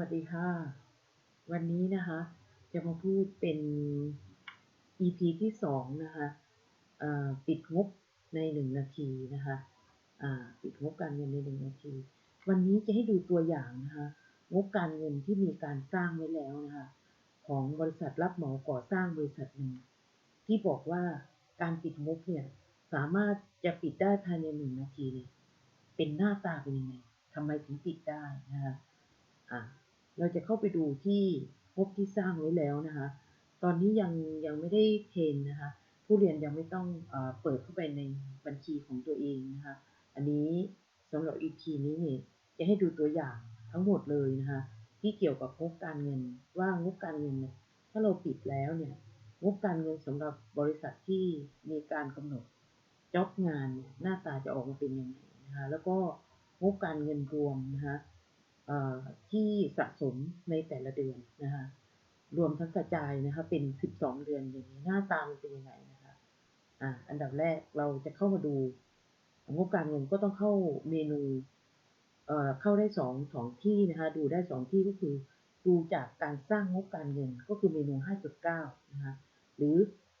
วัสดีค่ะ วันนี้นะคะ จะมาพูดเป็น EP ที่สองนะคะปิดงบในหนึ่งนาทีนะคะปิดงบการเงินในหนึ่งนาที วันนี้จะให้ดูตัวอย่างนะคะงบการเงินที่มีการสร้างไว้แล้วนะคะของบริษัทรับเหมาก่อสร้างบริษัทหนึ่งที่บอกว่าการปิดงบเนี่ยสามารถจะปิดได้ภายในหนึ่งนาทีเนี่ยเป็นหน้าตาเป็นยังไงทำไมถึงปิดได้นะคะ อ่า เราจะเข้าไปดูที่งบที่สร้างไว้แล้วนะคะ ตอนนี้ยังยังไม่ได้เทรนนะคะ ผู้เรียนยังไม่ต้องเอเปิดเข้าไปในบัญชีของตัวเองนะคะ อันนี้สำหรับ EP นี้เนี่ยจะให้ดูตัวอย่างทั้งหมดเลยนะคะที่เกี่ยวกับงบการเงินว่างบการเงินเนี่ยถ้าเราปิดแล้วเนี่ยงบการเงินสำหรับบริษัทที่มีการกำหนดจ็อบงานเนี่ยหน้าตาจะออกมาเป็นยังไงนะคะแล้วก็งบการเงินรวมนะคะ ที่สะสมในแต่ละเดือนนะคะรวมทั้งกระจายนะคะเป็น 12 เดือนอย่างนี้หน้าตามเป็นยังไงนะคะอ่าอันดับแรกเราจะเข้ามาดูงบการเงินก็ต้องเข้าเมนูเอ่อเข้าได้สองสองที่นะคะดูได้สองที่ก็คือดูจากการสร้างงบการเงินก็คือเมนู 5.9 นะคะหรือ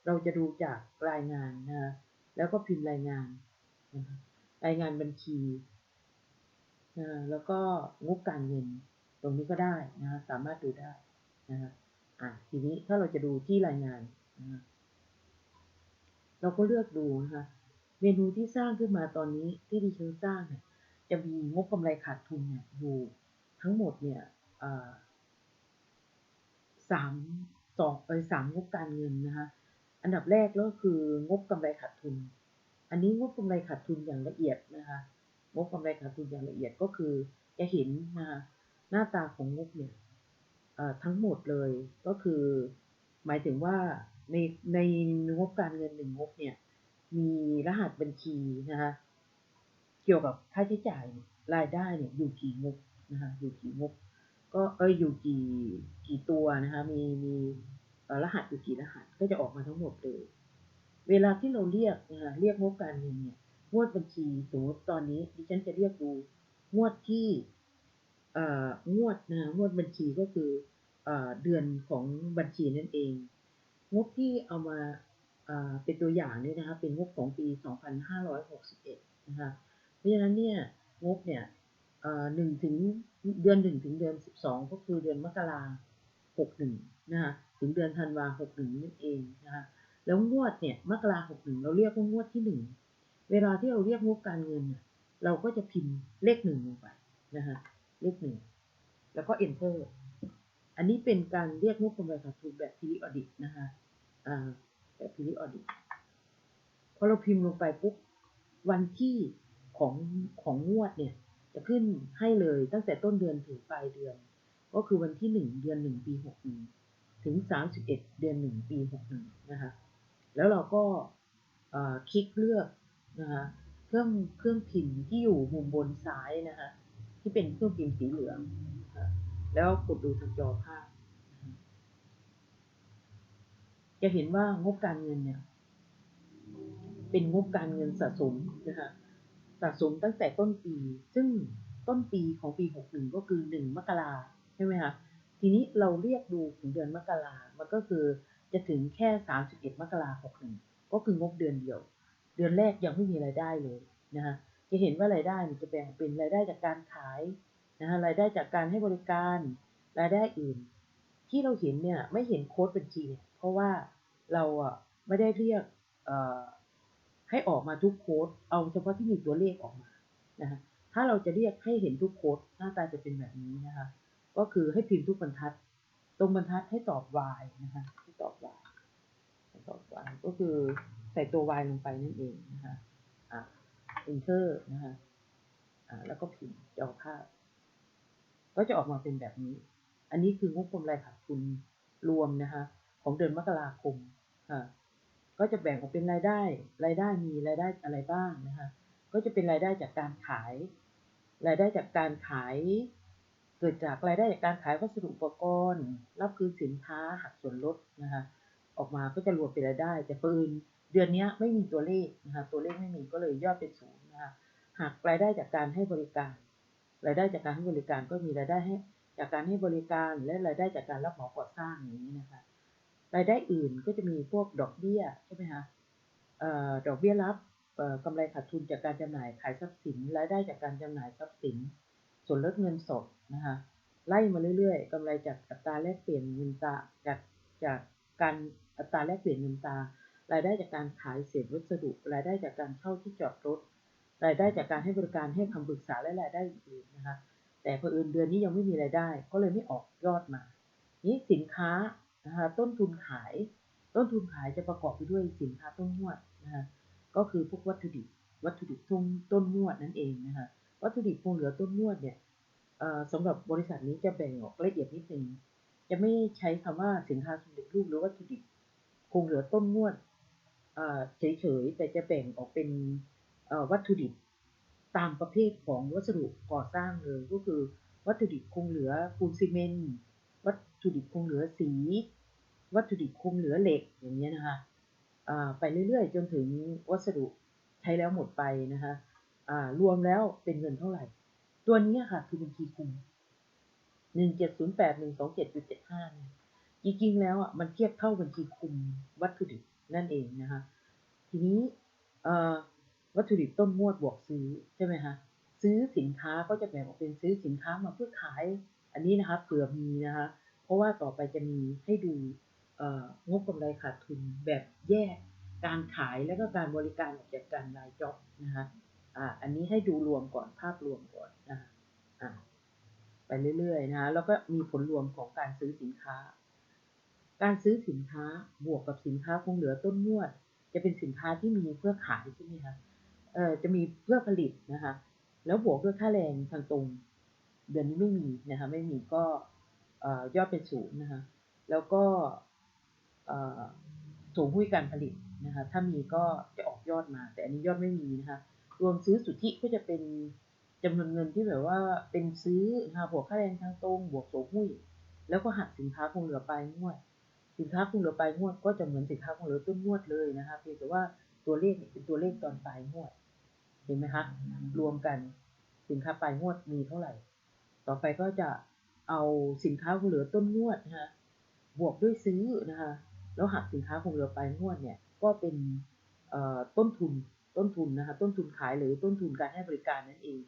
เราจะดูจากรายงานนะคะแล้วก็พิมพ์รายงานนะคะรายงานบัญชี นะแล้วก็งบการเงินตรงนี้ก็ได้นะคะสามารถดูได้นะคะอะทีนี้ถ้าเราจะดูที่รายงานนะเราก็เลือกดูนะคะเมนูที่สร้างขึ้นมาตอนนี้ที่ดิฉันสร้างเนี่ยจะมีงบกำไรขาดทุนเนี่ยอยู่ทั้งหมดเนี่ยสามสองไปสามงบการเงินนะคะอันดับแรกก็คืองบกำไรขาดทุน อันนี้งบกำไรขาดทุนอย่างละเอียดนะคะ งบกำไรขาดทุนอย่างละเอียดก็คือจะเห็นนะคะหน้าตาของงบเนี่ยทั้งหมดเลยก็คือ หมายถึงว่าในในงบการเงินหนึ่งงบเนี่ย มีรหัสบัญชีนะคะเกี่ยวกับค่าใช้จ่ายรายได้เนี่ยอยู่กี่งบนะคะอยู่กี่งบ ก็เอออยู่กี่กี่ตัวนะคะมีมีรหัสอยู่กี่รหัสก็จะออกมาทั้งหมดเลย เวลาที่เราเรียกนะคะเรียกงบการเงินเนี่ย งวดบัญชีสมมติตอนนี้ดิฉันจะเรียกดูงวดที่เอ่องวดนะงวดบัญชีก็คือเดือนของบัญชีนั่นเอง งบที่เอามาเป็นตัวอย่างนี่นะคะเป็นงบของปี 2561 นะคะเพราะฉะนั้นเนี่ยงบเนี่ยหนึ่งถึงเดือนหนึ่งถึงเดือน12ก็คือเดือนมกราหกหนึ่งนะคะถึงเดือนธันวาหกหนึ่งนั่นเองนะคะแล้วงวดเนี่ยมกราหกหนึ่งเราเรียกว่างวดที่หนึ่ง เวลาที่เราเรียกงบการเงิน เราก็จะพิมพ์เลขหนึ่งลงไปนะคะเลขหนึ่งแล้วก็ enter อันนี้เป็นการเรียกงบกำไรขาดทุนแบบ periodic นะคะแบบ periodic พอเราพิมพ์ลงไปปุ๊บวันที่ของของงวดเนี่ยจะขึ้นให้เลยตั้งแต่ต้นเดือนถึงปลายเดือน ก็คือวันที่หนึ่งเดือนหนึ่งปีหกหนึ่งถึงสามสิบเอ็ดเดือนหนึ่งปีหกหนึ่งนะคะแล้วเราก็คลิกเลือก นะคะเครื่องเครื่องพิมพ์ที่อยู่มุมบนซ้ายนะคะที่เป็นเครื่องพิมพ์สีเหลือง แล้วกดดูทางจอภาพ จะเห็นว่างบการเงินเนี่ย เป็นงบการเงินสะสมนะคะสะสมตั้งแต่ต้นปี ซึ่งต้นปีของปี 61 ก็คือ 1 มกราใช่ไหมคะทีนี้เราเรียกดูถึงเดือนมกรามันก็คือจะถึงแค่ 31 มกรา61 ก็คืองบเดือนเดียว เดือนแรกยังไม่มีรายได้เลยนะคะจะเห็นว่ารายได้จะแบ่งเป็นรายได้จากการขายนะรายได้จากการให้บริการรายได้อื่น ที่เราเห็นเนี่ยไม่เห็นโค้ดบัญชีเนี่ยเพราะว่าเราอะไม่ได้เรียกให้ออกมาทุกโค้ดเอาเฉพาะที่มีตัวเลขออกมานะคะถ้าเราจะเรียกให้เห็นทุกโค้ดหน้าตาจะเป็นแบบนี้นะคะก็คือให้พิมพ์ทุกบรรทัด ตรงบรรทัดให้ตอบ y นะคะให้ตอบ y ให้ตอบ y ก็คือ ใส่ตัว y ลงไปนั่นเองนะคะอ่า enter นะคะอ่าแล้วก็พิมพ์จอภาพ ก็จะออกมาเป็นแบบนี้ อันนี้คืองบกำไรขาดทุนรวมนะคะของเดือนมกราคมค่ะก็จะแบ่งออกเป็นรายได้ รายได้มีรายได้อะไรบ้างนะคะก็จะเป็นรายได้จากการขาย รายได้จากการขาย เกิดจากรายได้จากการขายวัสดุอุปกรณ์ รับคืนสินค้าหักส่วนลดนะคะออกมาก็จะรวมเป็นรายได้ แต่ปืน เดือนนี้ไม่มีตัวเลขนะคะตัวเลขไม่มีก็เลยยอดเป็นศูนย์นะคะหากรายได้จากการให้บริการ รายได้จากการให้บริการก็มีรายได้ให้จากการให้บริการและรายได้จากการรับเหมาก่อสร้างอย่างนี้นะคะรายได้อื่นก็จะมีพวกดอกเบี้ยใช่ไหมคะเอ่อดอกเบี้ยรับเอ่อกำไรขาดทุนจากการจำหน่ายขายทรัพย์สิน รายได้จากการจำหน่ายทรัพย์สิน ส่วนลดเงินสดนะคะไล่มาเรื่อยๆกำไรจากอัตราแลกเปลี่ยนเงินตราจากจากการอัตราแลกเปลี่ยนเงินตรา รายได้จากการขายเศษวัสดุ รายได้จากการเช่าที่จอดรถ รายได้จากการให้บริการให้คำปรึกษาและรายได้อื่นๆนะคะ แต่เผอิญเดือนนี้ยังไม่มีรายได้ ก็เลยไม่ออกยอดมา นี้สินค้านะคะต้นทุนขาย ต้นทุนขายจะประกอบไปด้วยสินค้าต้นงวดนะคะก็คือพวกวัตถุดิบ วัตถุดิบต้นต้นงวดนั่นเองนะคะวัตถุดิบคงเหลือต้นงวดเนี่ยเอ่อสำหรับบริษัทนี้จะแบ่งออกละเอียดนิดนึงจะไม่ใช้คำว่าสินค้าสำเร็จรูปหรือวัตถุดิบคงเหลือต้นงวด เฉยๆ แต่จะแบ่งออกเป็นวัตถุดิบตามประเภทของวัสดุก่อสร้างเลยก็คือ วัตถุดิบคงเหลือปูนซีเมนต์วัตถุดิบคงเหลือสี วัตถุดิบคงเหลือเหล็กอย่างเงี้ยนะคะไปเรื่อยๆ จนถึงวัสดุใช้แล้วหมดไปนะคะรวมแล้วเป็นเงินเท่าไหร่ ตัวนี้ค่ะคือบัญชีคุมหนึ่งเจ็ดศูนย์แปดหนึ่งสองเจ็ดจุดเจ็ดห้าเนี่ยจริงๆแล้วอะมันเทียบเท่าบัญชีคุมวัตถุดิบ นั่นเองนะคะ ทีนี้วัตถุดิบต้นงวดบวกซื้อใช่ไหมคะซื้อสินค้าก็จะแบ่งออกเป็นซื้อสินค้ามาเพื่อขาย อันนี้นะคะเผื่อมีนะคะเพราะว่าต่อไปจะมีให้ดูงบกำไรขาดทุนแบบแยกการขายแล้วก็การบริการออกจากการรายจ็อบนะคะอ่าอันนี้ให้ดูรวมก่อนภาพรวมก่อนนะคะอ่าไปเรื่อยๆนะคะแล้วก็มีผลรวมของการซื้อสินค้า การซื้อสินค้าบวกกับสินค้าคงเหลือต้นงวด จะเป็นสินค้าที่มีเพื่อขายใช่ไหมคะเอ่อจะมีเพื่อผลิตนะคะ แล้วบวกด้วยค่าแรงทางตรง เดือนนี้ไม่มีนะคะไม่มีก็เอ่อยอดเป็นศูนย์นะคะแล้วก็เอ่อสูงหุ้ยการผลิตนะคะถ้ามีก็จะออกยอดมา แต่อันนี้ยอดไม่มีนะคะรวมซื้อสุทธิก็จะเป็นจำนวนเงินที่แบบว่าเป็นซื้อนะคะบวกค่าแรงทางตรงบวกสูงหุ้ยแล้วก็หักสินค้าคงเหลือไปงวด สินค้าคงเหลือปลายงวดก็จะเหมือนสินค้าคงเหลือต้นงวดเลยนะคะเพียงแต่ว่าตัวเลขเนี่ยเป็นตัวเลขตอนปลายงวด เห็นไหมคะรวมกันสินค้าปลายงวดมีเท่าไหร่ ต่อไปก็จะเอาสินค้าคงเหลือต้นงวดนะคะบวกด้วยซื้อนะคะแล้วหักสินค้าคงเหลือปลายงวดเนี่ยก็เป็นเอ่อต้นทุนต้นทุนนะคะต้นทุนขายหรือต้นทุนการให้บริการนั่นเอง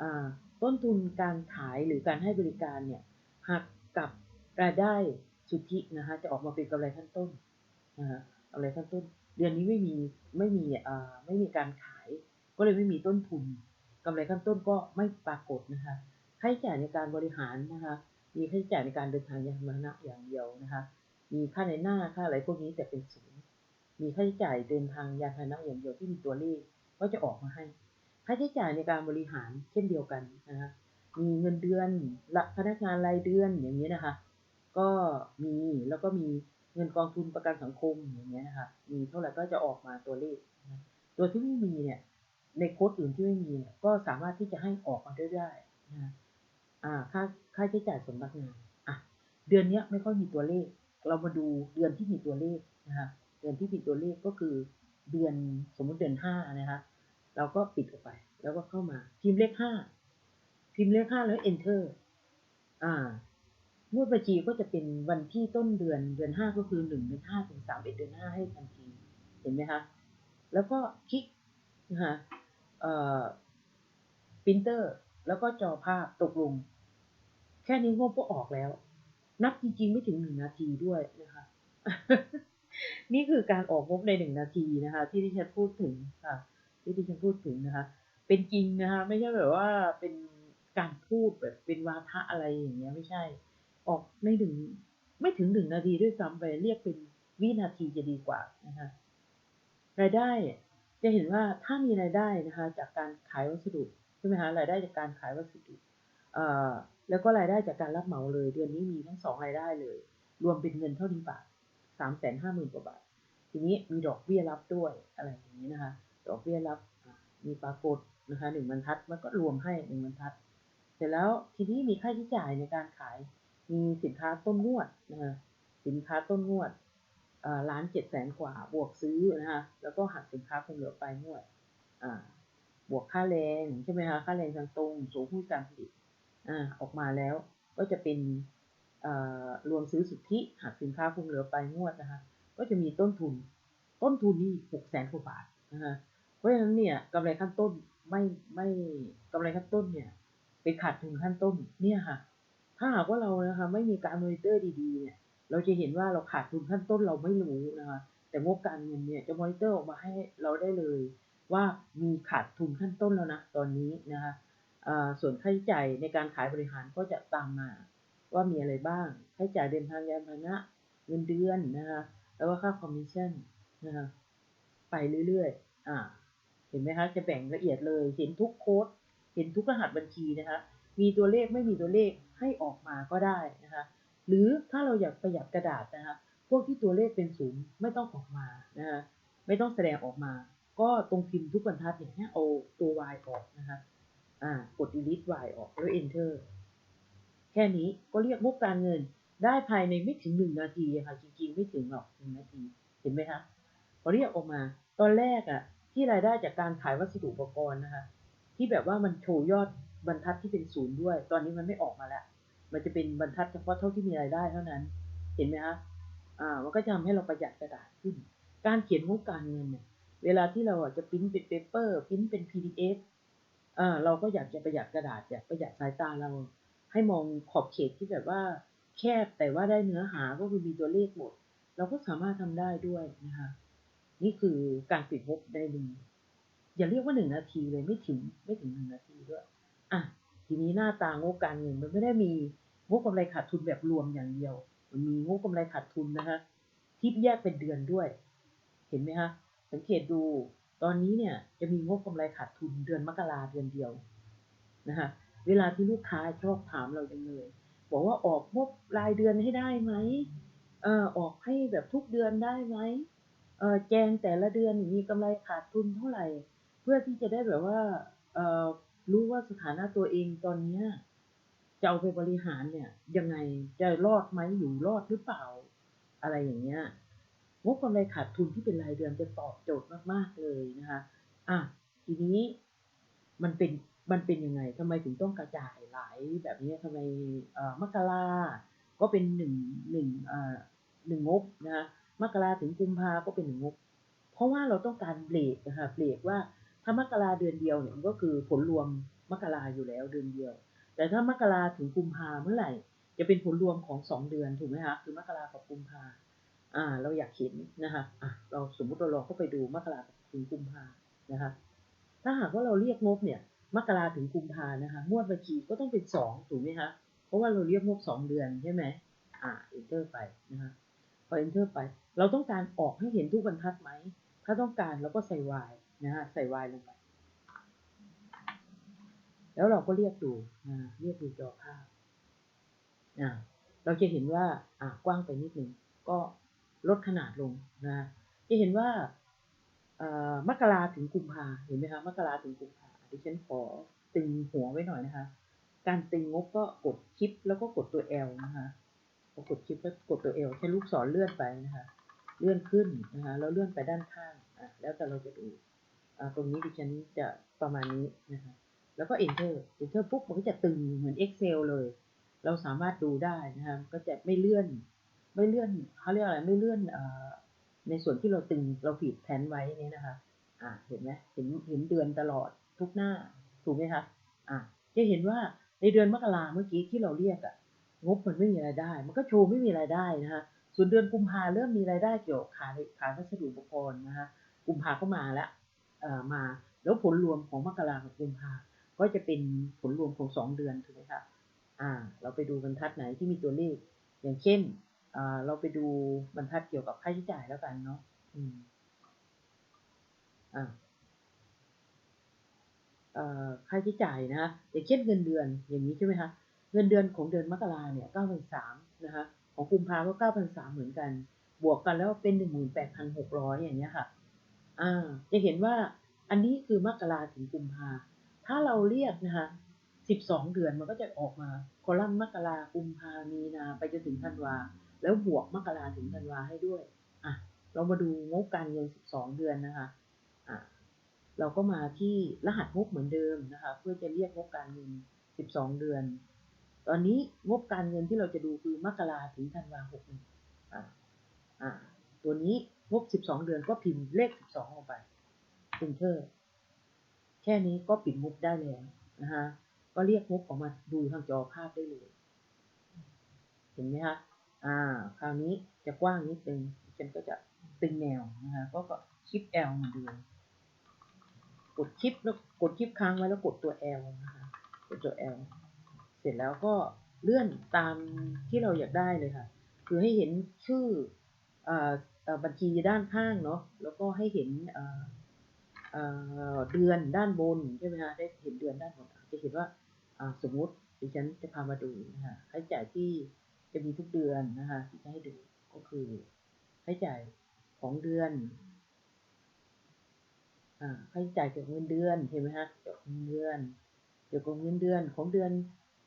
อ่าต้นทุนการขายหรือการให้บริการเนี่ยหักกับรายได้ สุทธินะคะจะออกมาเป็นกำไรขั้นต้นนะคะกำไรขั้นต้น เดือนนี้ไม่มีไม่มีอ่าไม่มีการขาย ก็เลยไม่มีต้นทุนกำไรขั้นต้นก็ไม่ปรากฏนะคะค่าใช้จ่ายในการบริหารนะคะมีค่าใช้จ่ายในการเดินทางยานพาหนะอย่างเดียวนะคะมีค่าในหน้าค่าอะไรพวกนี้แต่เป็นศูนย์มีค่าใช้จ่ายเดินทางยานพาหนะอย่างเดียวที่มีตัวเลขก็จะออกมาให้ ค่าใช้จ่ายในการบริหารเช่นเดียวกันนะคะมีเงินเดือนละพนักงานรายเดือนอย่างนี้นะคะ ก็มีแล้วก็มีเงินกองทุนประกันสังคมอย่างเงี้ยนะคะมีเท่าไหร่ก็จะออกมาตัวเลขตัวที่ไม่มีเนี่ยในโค้ดอื่นที่ไม่มีเนี่ยก็สามารถที่จะให้ออกมาได้ได้นะอ่าค่าค่าใช้จ่ายสำนักงานอะเดือนเนี้ยไม่ค่อยมีตัวเลข เรามาดูเดือนที่มีตัวเลขนะคะเดือนที่มีตัวเลขก็คือเดือนสมมติเดือนห้านะคะเราก็ปิดออกไป แล้วก็เข้ามาพิมพ์เลขห้าพิมพ์เลขห้าแล้ว enter อ่า งวดบัญชีก็จะเป็นวันที่ต้นเดือนเดือนห้าก็คือหนึ่งเดือนห้าถึงสามเอ็ดเดือนห้าให้ทันที เห็นไหมคะ แล้วก็คลิกนะคะเอ่อปรินเตอร์แล้วก็จอภาพตกลง แค่นี้งบก็ออกแล้ว นับจริงๆไม่ถึงหนึ่งนาทีด้วยนะคะ นี่คือการออกงบในหนึ่งนาทีนะคะ ที่ที่ฉันพูดถึงค่ะที่ที่ฉันพูดถึงนะคะ เป็นจริงนะคะ ไม่ใช่แบบว่าเป็นการพูดแบบเป็นวาทะอะไรอย่างเงี้ยไม่ใช่ ออกในหนึ่งไม่ถึงหนึ่งนาทีด้วยซ้ำไปเรียกเป็นวินาทีจะดีกว่านะคะรายได้จะเห็นว่าถ้ามีรายได้นะคะจากการขายวัสดุใช่ไหมคะรายได้จากการขายวัสดุแล้วก็รายได้จากการรับเหมาเลย เดือนนี้มีทั้งสองรายได้เลย รวมเป็นเงินเท่านี้บาทสามแสนห้าหมื่นกว่าบาท ทีนี้มีดอกเบี้ยรับด้วยอะไรอย่างนี้นะคะ ดอกเบี้ยรับมีปรากฏนะคะหนึ่งบรรทัดมันก็รวมให้หนึ่งบรรทัด เสร็จแล้วทีนี้มีค่าใช้จ่ายในการขาย มีสินค้าต้นงวดนะคะสินค้าต้นงวดล้านเจ็ดแสนกว่า บวกซื้อนะคะแล้วก็หักสินค้าคงเหลือไปลายงวดบวกค่าแรงใช่ไหมคะค่าแรงทางตรงสูงผู้นการผลิตอออกมาแล้วก็จะเป็นรวมซื้อสุทธิหากสินค้าคงเหลือไปงวดนะคะก็จะมีต้นทุน ต้นทุนนี่หกแสนกว่าบาทนะคะเพราะฉะนั้นเนี่ยกำไรขั้นต้นไม่ไม่กำไรขั้นต้นเนี่ยเป็นขาดทุนขั้นต้นเนี่ยค่ะ ถ้าหากว่าเรานะคะไม่มีการมอนิเตอร์ดีๆเนี่ยเราจะเห็นว่าเราขาดทุนขั้นต้นเราไม่รู้นะคะแต่งบการเงินเนี่ยจะมอนิเตอร์ออกมาให้เราได้เลย ว่ามีขาดทุนขั้นต้นแล้วนะตอนนี้นะคะส่วนค่าใช้จ่ายในการขายบริหารก็จะตามมา ว่ามีอะไรบ้างค่าใช้จ่ายเดินทางยานพาหนะเงินเดือนนะคะแล้วก็ค่าคอมมิชชั่นนะคะไปเรื่อยๆอ่าเห็นไหมคะจะแบ่งละเอียดเลย เห็นทุกโค้ดเห็นทุกรหัสบัญชีนะคะมีตัวเลขไม่มีตัวเลข ให้ออกมาก็ได้นะคะ หรือถ้าเราอยากประหยัดกระดาษนะคะ พวกที่ตัวเลขเป็นศูนย์ไม่ต้องออกมานะคะไม่ต้องแสดงออกมา ก็ตรงพิมพ์ทุกบรรทัดเนี่ยให้เอาตัว y ออกนะคะอ่ากด delete y ออกแล้ว enter แค่นี้ก็เรียกงบการเงินได้ภายในไม่ถึงหนึ่งนาทีค่ะจริงๆไม่ถึงหรอกหนึ่งนาทีเห็นไหมคะพอเรียกออกมา ตอนแรกอะ่ะที่รายได้จากการขายวัสดุอุปกรณ์นะคะ ที่แบบว่ามันโชว์ยอด บรรทัดที่เป็นศูนย์ด้วย ตอนนี้มันไม่ออกมาแล้ว มันจะเป็นบรรทัดเฉพาะเท่าที่มีรายได้เท่านั้น เห็นไหมคะอ่า มันก็จะทำให้เราประหยัดกระดาษขึ้น การเขียนงบการเงินเนี่ย เวลาที่เราจะพิมพ์เป็นเปเปอร์พิมพ์เป็น PDF อ่า เราก็อยากจะประหยัดกระดาษอยากประหยัดสายตาเรา ให้มองขอบเขตที่แบบว่า แคบแต่ว่าได้เนื้อหาก็คือมีตัวเลขหมด เราก็สามารถทำได้ด้วยนะคะ นี่คือการปิดงบได้หนึ่งอย่าเรียกว่าหนึ่งนาทีเลยไม่ถึงไม่ถึงหนึ่งนาทีด้วย อะทีนี้หน้าตางบการเงินมันไม่ได้มีงบกำไรขาดทุนแบบรวมอย่างเดียว มันมีงบกำไรขาดทุนนะคะที่แยกเป็นเดือนด้วย เห็นไหมคะสังเกตดูตอนนี้เนี่ยจะมีงบกำไรขาดทุนเดือนมกราเดือนเดียวนะคะเวลาที่ลูกค้าชอบถามเราจังเลยบอกว่าออกงบรายเดือนให้ได้ไหมเอ่อออกให้แบบทุกเดือนได้ไหมเอ่อแจงแต่ละเดือนมีกำไรขาดทุนเท่าไหร่ เพื่อที่จะได้แบบว่าเอ่อ รู้ว่าสถานะตัวเองตอนนี้จะเอาไปบริหารเนี่ย ยังไงจะรอดไหมอยู่รอดหรือเปล่า อะไรอย่างเงี้ยงบกำไรขาดทุนที่เป็นรายเดือนจะตอบโจทย์มากๆเลยนะคะ อะทีนี้มันเป็นมันเป็นยังไงทำไมถึงต้องกระจายหลายแบบนี้ทำไมมกราก็เป็นหนึ่งหนึ่งอ่อหนึ่งงบนะคะมกราถึงกุมภาก็เป็นหนึ่งงบ เพราะว่าเราต้องการเบรกนะคะเบรกว่า ถ้ามกราเดือนเดียวเนี่ยมันก็คือผลรวมมกราอยู่แล้วเดือนเดียว แต่ถ้ามกราถึงกุมภาเมื่อไหร่ จะเป็นผลรวมของสองเดือนถูกไหมคะคือมกรากับกุมภาอ่า เราอยากเห็นนะคะอะเราสมมุติเราลองเข้าไปดูมกราถึงกุมภานะคะ ถ้าหากว่าเราเรียกงบเนี่ยมกราถึงกุมภานะคะงวดบัญชีก็ต้องเป็นสองถูกไหมคะเพราะว่าเราเรียกงบสองเดือนใช่ไหมอ่า enter ไปนะคะพอ enter ไป เราต้องการออกให้เห็นทุกบรรทัดไหม ถ้าต้องการเราก็ใส่ y นะฮะใส่ y ลงไป แล้วเราก็เรียกดูนะเรียกดูจอภาพนะเราจะเห็นว่าอ่ากว้างไปนิดหนึ่งก็ลดขนาดลงนะจะเห็นว่ามกราถึงกุมภาเห็นไหมคะมกราถึงกุมภาดิฉันขอตึงหัวไว้หน่อยนะคะ การตึงงบก็กดคลิปแล้วก็กดตัว L นะคะพอกดคลิปแล้วกดตัว L ใช้ลูกศรเลื่อนไปนะคะ เลื่อนขึ้นนะคะแล้วเลื่อนไปด้านข้างอะแล้วแต่เราจะดู ตรงนี้ดิฉันจะประมาณนี้นะคะแล้วก็ enter enter ปุ๊บมันก็จะตึงเหมือน Excel เลย เราสามารถดูได้นะคะก็จะไม่เลื่อน ไม่เลื่อนเขาเรียกอะไรไม่เลื่อนอในส่วนที่เราตึงเราฟีดแผนไว้นี่นะคะอ่าเห็นไหมเห็นเห็นเดือนตลอดทุกหน้าถูกไหมคะอ่าจะเห็นว่าในเดือนมกราเมื่อกี้ที่เราเรียกอะงบมันไม่มีรายได้ มันก็โชว์ไม่มีรายได้นะคะส่วนเดือนกุมภาเริ่มมีรายได้เกี่ยวกับขายขายวัสดุอุปกรณ์นะคะกุมภาก็มาแล้ว มา แล้วผลรวมของมกรากับกุมภาก็จะเป็นผลรวมของสองเดือนถูกไหมคะอ่า เราไปดูบรรทัดไหนที่มีตัวเลข อย่างเช่นอ่าเราไปดูบรรทัดเกี่ยวกับค่าใช้จ่ายแล้วกันเนาะอืมอ่าค่าใช้จ่ายนะคะอย่างเช่นเงินเดือนอย่างนี้ใช่ไหมคะเงินเดือนของเดือนมกราเนี่ยเก้าพันสามนะคะของกุมภาก็เก้าพันสามเหมือนกัน บวกกันแล้วเป็นหนึ่งหมื่นแปดพันหกร้อยอย่างเงี้ยค่ะ อ่าจะเห็นว่าอันนี้คือมกราถึงกุมภาถ้าเราเรียกนะคะสิบสองเดือนมันก็จะออกมาคอลัมน์มกรากุมภามีนาไปจนถึงธันวา แล้วบวกมกราถึงธันวาให้ด้วยอะเรามาดูงบการเงินสิบสองเดือนนะคะอะเราก็มาที่รหัสงบเหมือนเดิมนะคะ เพื่อจะเรียกงบการเงิน12เดือน ตอนนี้งบการเงินที่เราจะดูคือมกราถึงธันวาหกหนึ่งอ่าอ่า ตัวนี้งบสิบสองเดือนก็พิมพ์เลขสิบสองลงไปพิมเทอแค่นี้ก็ปิดงบได้แล้วนะฮะก็เรียกงบออกมาดูทางจอภาพได้เลย เห็นไหมคะอ่า คราวนี้จะกว้างนิดนึงฉันก็จะตึงแนวนะคะ ก็ก็ชิป L เหมือนเดิมกดชิปแล้วกดชิปค้างไว้แล้วกดตัว L นะคะ กดตัว L เสร็จแล้วก็เลื่อนตามที่เราอยากได้เลยค่ะ คือให้เห็นชื่ออ่อเอ่อ บัญชีด้านข้างเนาะแล้วก็ให้เห็นเเเดือนด้านบนใช่ไหมคะได้เห็นเดือนด้านบนจะเห็นว่าสมมติดิฉันจะพามาดูนะคะค่าใช้จ่ายที่จะมีทุกเดือนนะคะที่จะให้ดูก็คือค่าใช้จ่ายของเดือนค่าใช้จ่ายเกี่ยวกับเงินเดือนเห็นไหมฮะเกี่ยวกับเงินเดือน เกี่ยวกับเงินเดือนของเดือน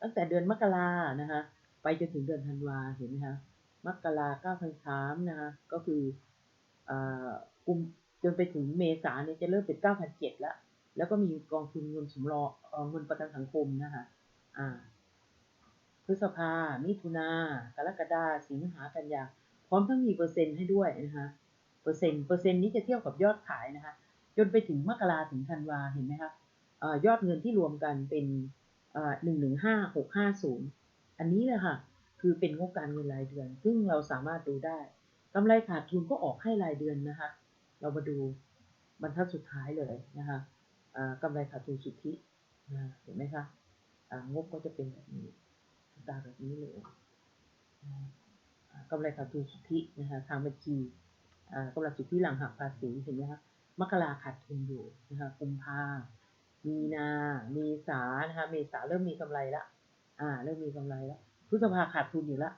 ตั้งแต่เดือนมกรานะคะไปจนถึงเดือนธันวาเห็นไหมคะ มกราเก้าพันสามนะคะก็คืออ่ากุมจนไปถึงเมษาเนี่ยจะเริ่มเป็นเก้าพันเจ็ดล้วแล้วก็มีกองทุนเงินสำรองเงินประกันสังคมนะคะอ่าพฤษภา มิถุนา กรกฎาสิงหา กันยา พร้อมทั้งมีเปอร์เซ็นต์ให้ด้วยนะคะเปอร์เซ็นต์ เปอร์เซ็นต์นี้จะเทียบกับยอดขายนะคะ จนไปถึงมกราถึงธันวา เห็นไหมคะเอ่อยอดเงินที่รวมกันเป็นหนึ่งหนึ่งห้าหกห้าศูนย์ อันนี้แหละค่ะ คือเป็นงบการเงินรายเดือน ซึ่งเราสามารถดูได้กำไรขาดทุนก็ออกให้รายเดือนนะคะ เรามาดูบรรทัดสุดท้ายเลยนะคะอ่ากำไรขาดทุนสุทธิเห็นไหมคะอ่างบก็จะเป็นแบบนี้ตามแบบนี้เลยอ่ากำไรขาดทุนสุทธินะคะทางบัญชีอ่ากำไรสุทธิหลังหักภาษีเห็นไหมคะมกราขาดทุนอยู่นะคะกุมภามีนา เมษานะคะเมษาเริ่มมีกำไรละอ่า เริ่มมีกำไรแล้ว พฤษภาขาดทุนอยู่ละ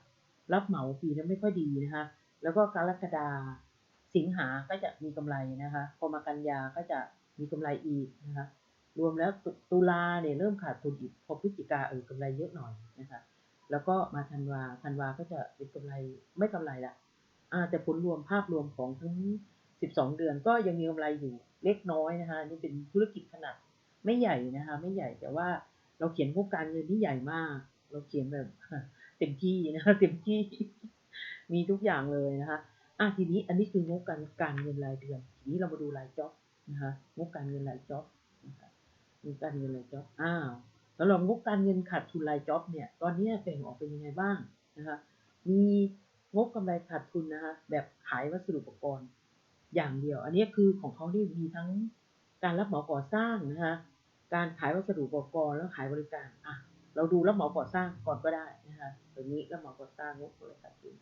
รับเหมาปีนั้นไม่ค่อยดีนะคะ แล้วก็กรกฎาสิงหาก็จะมีกำไรนะคะ พอมากันยาก็จะมีกำไรอีกนะคะ รวมแล้วตุลาเนี่ยเริ่มขาดทุนอีก พอพฤศจิกาเออกำไรเยอะหน่อยนะคะ แล้วก็มาธันวาธันวาก็จะเป็นกำไรไม่กำไรละอ่าแต่ผลรวมภาพรวมของทั้ง 12 เดือนก็ยังมีกำไรอยู่เล็กน้อยนะคะนี่เป็นธุรกิจขนาดไม่ใหญ่นะคะ ไม่ใหญ่แต่ว่าเราเขียนงบการเงินที่ใหญ่มาก เราเขียนแบบเต็มที่นะคะเต็มที่มีทุกอย่างเลยนะคะอะทีนี้อันนี้คืองบการการเงินรายเดือน ทีนี้เรามาดูรายจ็อบนะคะงบการเงินรายจ็อบนะคะงบการเงินรายจ็อบอ้าวสำหรับงบการเงินขาดทุนรายจ็อบเนี่ย ตอนนี้แบ่งออกเป็นยังไงบ้างนะคะมีงบกำไรขาดทุนนะคะแบบขายวัสดุอุปกรณ์อย่างเดียว อันนี้คือของเขาที่มีทั้งการรับเหมาก่อสร้างนะคะการขายวัสดุอุปกรณ์แล้วขายบริการอะ เราดูรับเหมาก่อสร้างก่อนก็ได้นะคะตัวนี้รับเหมาก่อสร้างงบกำไรขาดทุน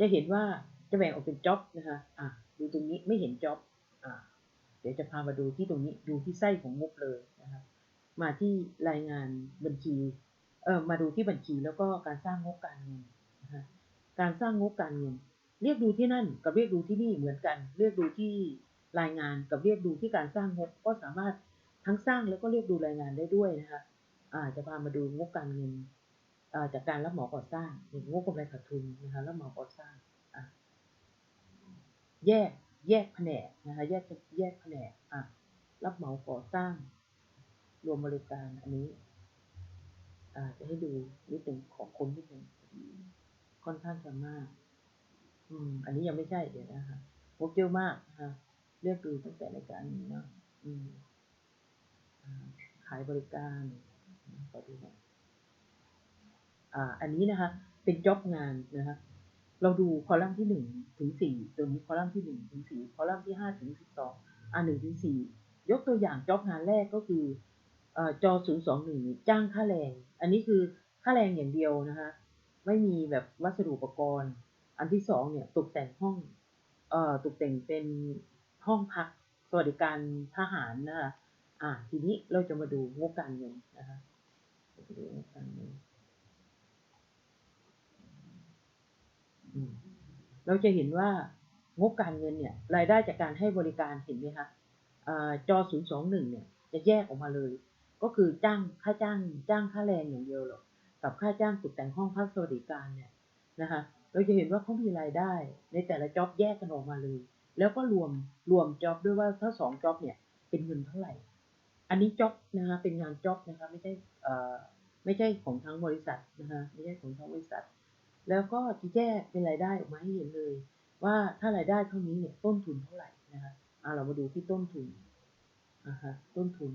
จะเห็นว่าจะแบ่งออกเป็นจ็อบนะคะอะดูตรงนี้ไม่เห็นจ็อบอ่าเดี๋ยวจะพามาดูที่ตรงนี้ดูที่ไส้ของงบเลยนะครับมาที่รายงานบัญชีเออมาดูที่บัญชีแล้วก็การสร้างงบการเงินนะฮะการสร้างงบการเงิน เรียกดูที่นั่นกับเรียกดูที่นี่เหมือนกัน เรียกดูที่รายงานกับเรียกดูที่การสร้างงบก็สามารถทั้งสร้างแล้วก็เรียกดูรายงานได้ด้วยนะคะ จะพามาดูงบการเงินจากการรับเหมาก่อสร้างหรืองบกำไรขาดทุนนะคะรับเหมาก่อสร้างแยกแยกแผนกนะคะแยกแยกแผนกอะรับเหมาก่อสร้าง รวมบริการอันนี้จะให้ดูนิดหนึ่งของคนนิดหนึ่งค่อนข้างจะมากอืมอันนี้ยังไม่ใช่เดี๋ยวนะคะงบเยอะมากนะคะเลือกดูตั้งแต่รายการนี้เนาะขายบริการ ขอดูหน่อยอ่า อันนี้นะคะ เป็นจ็อบงานนะคะเราดูคอลัมน์ที่หนึ่งถึงสี่ตัวนี้คอลัมน์ที่หนึ่งถึงสี่คอลัมน์ที่ห้าถึงสิบสองอ่าหนึ่งถึงสี่ยกตัวอย่างจ็อบงานแรกก็คือเอ่อจอศูนย์สองหนึ่งจ้างค่าแรง อันนี้คือค่าแรงอย่างเดียวนะคะไม่มีแบบวัสดุอุปกรณ์ อันที่สองเนี่ยตกแต่งห้องเอ่อตกแต่งเป็นห้องพักสวัสดิการทหารนะคะอ่าทีนี้เราจะมาดูงบการเงินนะคะ เราจะดูงบการเงินอืมเราจะเห็นว่างบการเงินเนี่ย รายได้จากการให้บริการเห็นไหมคะอ่าจอ 021 เนี่ย จะแยกออกมาเลย ก็คือจ้างค่าจ้าง จ้างค่าแรงอย่างเดียวหรอกกับค่าจ้างตกแต่งห้องพักสวัสดิการเนี่ยนะคะเราจะเห็นว่าเขามีรายได้ ในแต่ละจ็อบแยกกันออกมาเลย แล้วก็รวมรวมจ็อบด้วยว่าถ้าสองจ็อบเนี่ยเป็นเงินเท่าไหร่ อันนี้จ็อบนะคะเป็นงานจ็อบนะคะไม่ใช่เอ่อไม่ใช่ของทั้งบริษัทนะคะไม่ใช่ของทั้งบริษัท แล้วก็จะแยกเป็นรายได้ออกมาให้เห็นเลย ว่าถ้ารายได้เท่านี้เนี่ยต้นทุนเท่าไหร่นะคะอ่าเรามาดูที่ต้นทุนอ่าฮะต้นทุน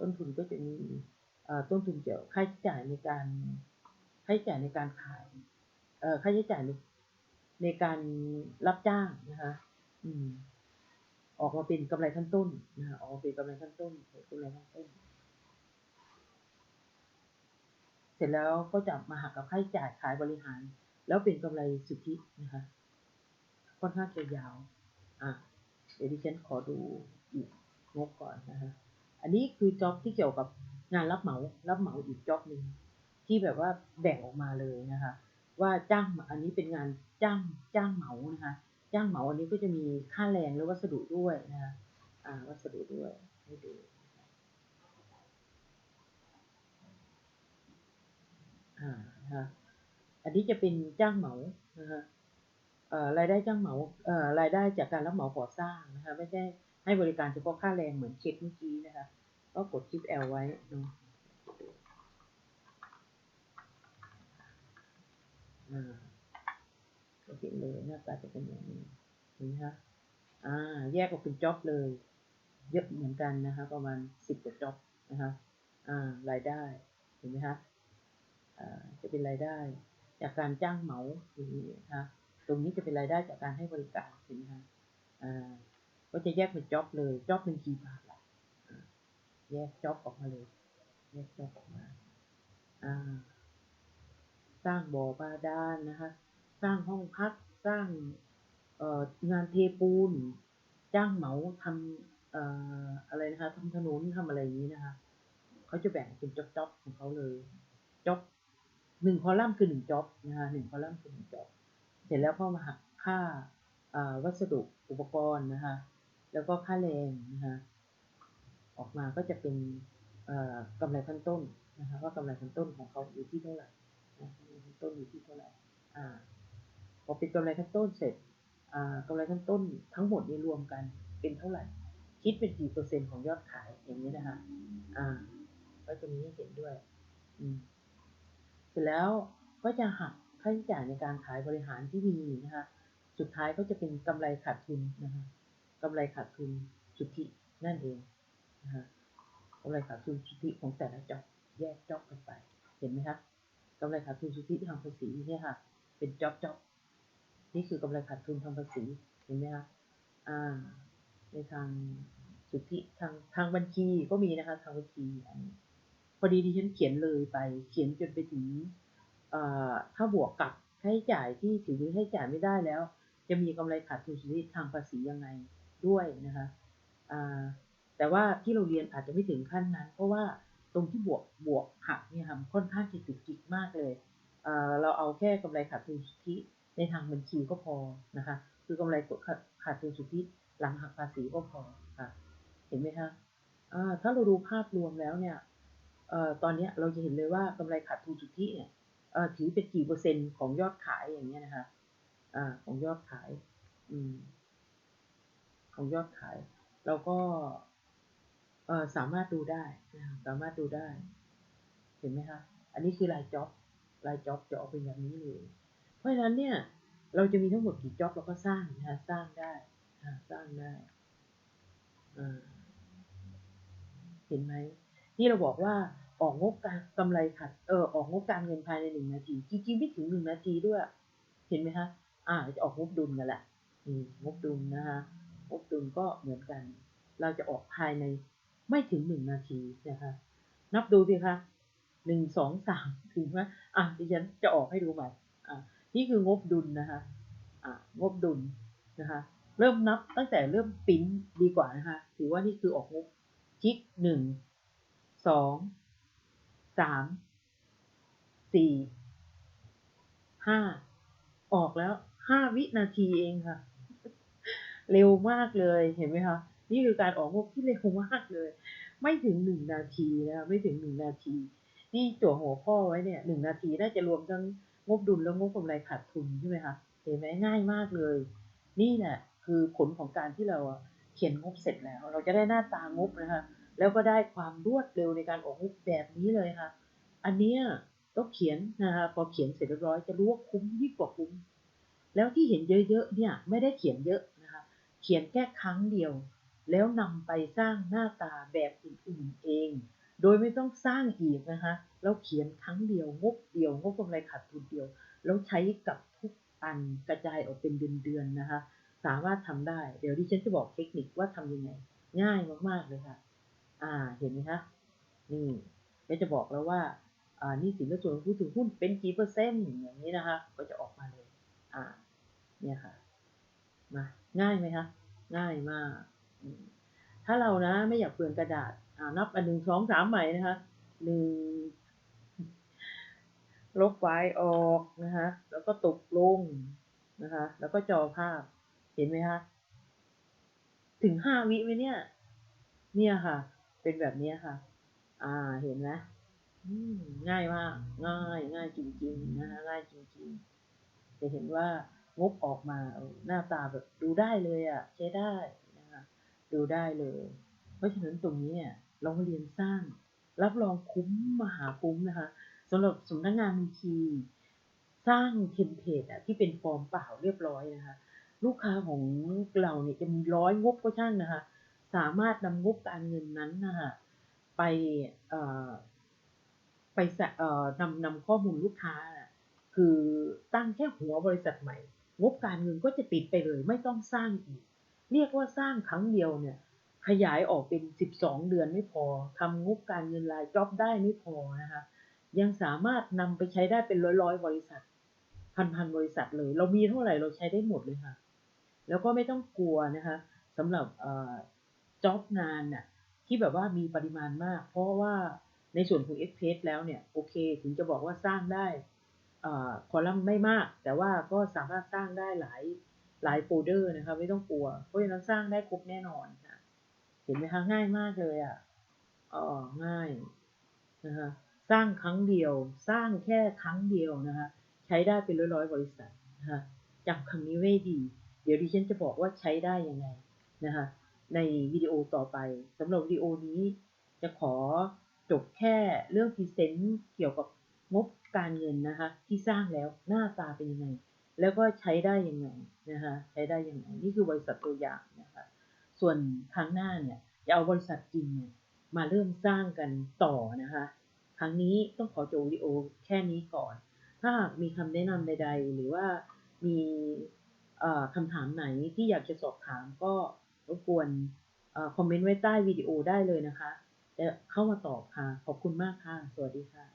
ต้นทุนก็จะมีอ่าต้นทุนเกี่ยวค่าใช้จ่ายในการค่าใช้จ่ายในการขายเอ่อค่าใช้จ่ายในในการรับจ้างนะคะอืม ออกมาเป็นกำไรขั้นต้นนะคะออกมาเป็นกำไรขั้นต้นกำไรขั้นต้น เสร็จแล้วก็จะมาหักกับค่าใช้จ่ายขายบริหาร แล้วเป็นกำไรสุทธินะคะค่อนข้างจะยาว อะเดี๋ยวดิฉันขอดูอีกงบก่อนนะคะอันนี้คือจ็อบที่เกี่ยวกับงานรับเหมา รับเหมาอีกจ็อบหนึ่งที่แบบว่าแบ่งออกมาเลยนะคะ ว่าจ้างอันนี้เป็นงานจ้างจ้างเหมานะคะ จ้างเหมาอันนี้ก็จะมีค่าแรงและวัสดุด้วยนะคะอ่าวัสดุด้วยให้ดูอ่านะคะอันนี้จะเป็นจ้างเหมานะคะรายได้จ้างเหมารายได้จากการรับเหมาก่อสร้างนะคะไม่ใช่ให้บริการเฉพาะค่าแรงเหมือนเช็คเมื่อกี้นะคะ ก็กดชิป L ไว้เนาะอ่า ก็เห็นเลยหน้าตาจะเป็นอย่างนี้เห็นไหมคะอ่า แยกออกเป็นจ็อบเลย เยอะเหมือนกันนะคะ ประมาณสิบกว่าจ็อบนะคะอ่ารายได้เห็นไหมคะอ่าจะเป็นรายได้ จากการจ้างเหมาอย่างนี้นะคะตรงนี้จะเป็นรายได้จากการให้บริการเห็นไหมคะอ่าก็จะแยกเป็นจ็อบเลยจ็อบหนึ่งกี่บาทล่ะแยกจ็อบออกมาเลยแยกจ็อบออกมาอ่าสร้างบ่อบาดาลนะคะ ร้างห้องพัก สร้างงานเทปูน จ้างเหมาทำเอ่อะไรนะคะทำถนนทำอะไรอย่างนี้นะคะเขาจะแบ่งเป็นจ็อบๆของเขาเลยจ็อบหนึ่งคอลัมน์คือหนึ่งจ็อบนะคะหนึ่งคอลัมน์คือหนึ่งจ็อบเสร็จแล้วก็มาหักค่าาวัสดุอุปกรณ์นะคะแล้วก็ค่าแรงนะคะออกมาก็จะเป็นกำไรขั้นต้นนะคะว่ากำไรขั้นต้นของเขาอยู่ที่เท่าไหร่นะกำไรขั้นต้นอยู่ที่เท่าไหร่อ่า พอเป็นกำไรขั้นต้นเสร็จอ่ากำไรขั้นต้นทั้งหมดนี้รวมกันเป็นเท่าไหร่ คิดเป็นกี่เปอร์เซ็นต์ของยอดขายอย่างนี้นะคะอ่า ก็จะมีให้เห็นด้วย อืมเสร็จแล้วก็จะหักค่าใช้จ่ายในการขายบริหารที่มีนะคะ สุดท้ายก็จะเป็นกำไรขาดทุนนะคะกำไรขาดทุนสุทธินั่นเองนะคะกำไรขาดทุนสุทธิของแต่ละจ็อบแยกจ็อบกันไป เห็นไหมคะกำไรขาดทุนสุทธิทางภาษีเนี่ยค่ะ เป็นจ็อบจ็อบ นี่คือกำไรขาดทุนทางภาษี เห็นไหมคะอ่า ในทางสุทธิทางทางบัญชีก็มีนะคะ ทางบัญชีอันนี้พอดีดิฉันเขียนเลยไป เขียนจนไปถึงถ้าบวกกับค่าใช้จ่ายที่ถือเป็นค่าใช้จ่ายไม่ได้แล้ว จะมีกำไรขาดทุนสุทธิทางภาษียังไงด้วยนะคะแต่ว่าที่เราเรียนอาจจะไม่ถึงขั้นนั้น เพราะว่าตรงที่บวกบวกหักเนี่ยค่ะค่อนข้างจะจุกจิกมากเลยเอ่อเราเอาแค่กำไรขาดทุนสุทธิ ในทางบัญชีก็พอนะคะ คือกำไรขาดทุนสุทธิหลังหักภาษีก็พอค่ะ เห็นไหมคะถ้าเราดูภาพรวมแล้วเนี่ยอตอนนี้เราจะเห็นเลยว่ากำไรขาดทุนสุทธิเนี่ยถือเป็นกี่เปอร์เซ็นต์ของยอดขายอย่างเงี้ยนะคะอของยอดขายอของยอดขาย เราก็สามารถดูได้นะสามารถดูได้ เห็นไหมคะ อันนี้คือรายจ็อบรายจ็อบจะออกเป็นแบบนี้เลย ราะฉะนั้นเนี่ย เราจะมีทั้งหมดกี่จ็อบเราก็สร้างนะสร้างได้สร้างได้เห็นไหมที่เราบอกว่าออกงบการกำไรขาดเออออกงบการเงินภายในหนึ่งนาทีจริงๆไม่ถึงหนึ่งนาทีด้วย เห็นไหมคะอ่าจะออกงบดุลกันแหละนี่งบดุลนะคะงบดุลก็เหมือนกัน เราจะออกภายในไม่ถึงหนึ่งนาทีนะคะนับดูสิคะหนึ่งสองสามถึงไหมอะดิฉันจะออกให้ดูใหม่ นี่คืองบดุลนะคะอ่างบดุลนะคะเริ่มนับตั้งแต่เริ่มปิ้นดีกว่านะคะถือว่านี่คือออกงบคลิกหนึ่งสองสามสี่ห้าออกแล้วห้าวินาทีเองค่ะ เร็วมากเลยเห็นไหมคะนี่คือการออกงบที่เร็วมากเลย ไม่ถึงหนึ่งนาทีนะคะไม่ถึงหนึ่งนาที นี่จั่วหัวข้อไว้เนี่ยหนึ่งนาทีน่าจะรวมทั้ง งบดุลและงบกำไรขาดทุนใช่ไหมคะเห็นไหมง่ายมากเลย นี่แหละคือผลของการที่เราเขียนงบเสร็จแล้ว เราจะได้หน้าตางบนะคะแล้วก็ได้ความรวดเร็วในการออกงบแบบนี้เลยค่ะ อันเนี้ยต้องเขียนนะคะพอเขียนเสร็จเรียบร้อยจะรู้ว่าคุ้มยิ่งกว่าคุ้ม แล้วที่เห็นเยอะๆเนี่ยไม่ได้เขียนเยอะนะคะ เขียนแค่ครั้งเดียว แล้วนำไปสร้างหน้าตาแบบอื่นๆเอง โดยไม่ต้องสร้างอีกนะคะ แล้วเขียนครั้งเดียวงบเดียวงบกำไรขาดทุนเดียว แล้วใช้กับทุกอันกระจายออกเป็นเดือนๆนะคะ สามารถทำได้ เดี๋ยวดิฉันจะบอกเทคนิคว่าทำยังไง ง่ายมากๆเลยค่ะ อ่าเห็นไหมคะนี่ก็จะบอกแล้วว่าอ่านี่สินและส่วนผู้ถือหุ้นเป็นกี่เปอร์เซ็นต์อย่างนี้นะคะ ก็จะออกมาเลย อ่า เนี่ยค่ะมาง่ายไหมคะง่ายมาก ถ้าเรานะไม่อยากเปลืองกระดาษอ่านับอันหนึ่งสองสามใหม่นะคะหนึ่ง ลบไฟล์ออกนะคะแล้วก็ตกลงนะคะ แล้วก็จอภาพ เห็นไหมคะ ถึงห้าวิไหมเนี่ย เนี่ยค่ะ เป็นแบบนี้ค่ะ อ่า เห็นไหมง่ายมาก ง่าย ง่ายจริงๆนะคะง่ายจริงๆ จะเห็นว่างบออกมาหน้าตาแบบดูได้เลยอะ่ะ ใช้ได้นะคะดูได้เลย เพราะฉะนั้นตรงนี้เนี่ย เราเรียนสร้าง รับรองคุ้มมหาคุ้มนะคะำหรับสำนักงานบัญชี สร้างเทมเพลตอะที่เป็นฟอร์มเปล่าเรียบร้อยนะคะ ลูกค้าของเราเนี่ยจะมีร้อยงบก็ช่างนะคะ สามารถนำงบการเงินนั้นนะคะไปไปนำนำข้อมูลลูกค้า คือตั้งแค่หัวบริษัทใหม่ งบการเงินก็จะติดไปเลย ไม่ต้องสร้างอีก เรียกว่าสร้างครั้งเดียวเนี่ย ขยายออกเป็น 12 เดือนไม่พอทำงบการเงินรายจอบได้ไม่พอนะคะ ยังสามารถนำไปใช้ได้เป็นร้อยๆบริษัท พันๆบริษัทเลย เรามีเท่าไหร่เราใช้ได้หมดเลยค่ะ แล้วก็ไม่ต้องกลัวนะคะสำหรับจ็อบงานน่ะที่แบบว่ามีปริมาณมาก เพราะว่าในส่วนของ e x p r e s s แล้วเนี่ยโอเค ถึงจะบอกว่าสร้างได้เอ่อคอลัมน์ไม่มาก แต่ว่าก็สามารถสร้างได้หลายหลายโฟลเดอร์นะคะไม่ต้องกลัว เพราะฉะนั้นสร้างได้ครบแน่นอนค่ะ เห็นไหมคะง่ายมากเลยอะอ๋อง่ายนะคะ สร้างครั้งเดียว สร้างแค่ครั้งเดียวนะคะใช้ได้เป็นร้อยๆบริษัทนะคะจำคำนี้ไว้ดี เดี๋ยวดิฉันจะบอกว่าใช้ได้ยังไงนะคะในวิดีโอต่อไปสำหรับวิดีโอนี้จะขอจบแค่เรื่องพรีเซนต์เกี่ยวกับงบการเงินนะคะที่สร้างแล้วหน้าตาเป็นยังไง แล้วก็ใช้ได้ยังไงนะคะใช้ได้ยังไงนี่คือบริษัทตัวอย่างนะคะส่วนครั้งหน้าเนี่ยจะเอาบริษัทจริงเนี่ยมาเริ่มสร้างกันต่อนะคะ รั้งนี้ต้องขอจบวิดีโอแค่นี้ก่อน ถ้าหากมีคำแนะนำใด ๆ หรือว่ามีคำถามไหนที่อยากจะสอบถามก็รบกวนคอมเมนต์ไว้ใต้วิดีโอได้เลยนะคะจะเข้ามาตอบค่ะ ขอบคุณมากค่ะ สวัสดีค่ะ